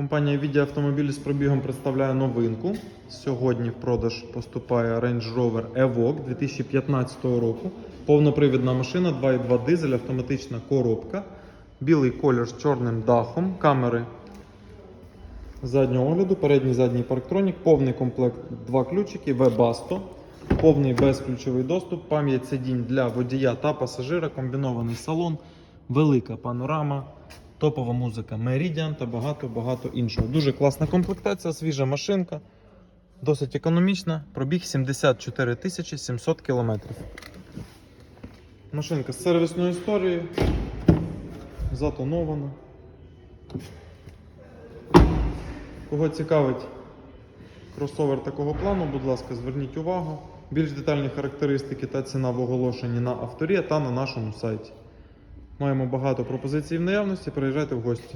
Компанія Віді автомобілі з пробігом представляє новинку. Сьогодні в продаж поступає Range Rover Evoque 2015 року. Повнопривідна машина, 2.2 дизель, автоматична коробка, білий колір з чорним дахом, камери заднього огляду, передній задній парктронік, повний комплект, два ключики, Webasto, повний безключовий доступ, пам'ять сидінь для водія та пасажира, комбінований салон, велика панорама, топова музика Meridian та багато-багато іншого. Дуже класна комплектація, свіжа машинка, досить економічна, пробіг 74 тисячі 700 кілометрів. Машинка з сервісною історією, затонована. Кого цікавить кросовер такого плану, будь ласка, зверніть увагу. Більш детальні характеристики та ціна в оголошенні на авторі та на нашому сайті. Маємо багато пропозицій в наявності. Приїжджайте в гості.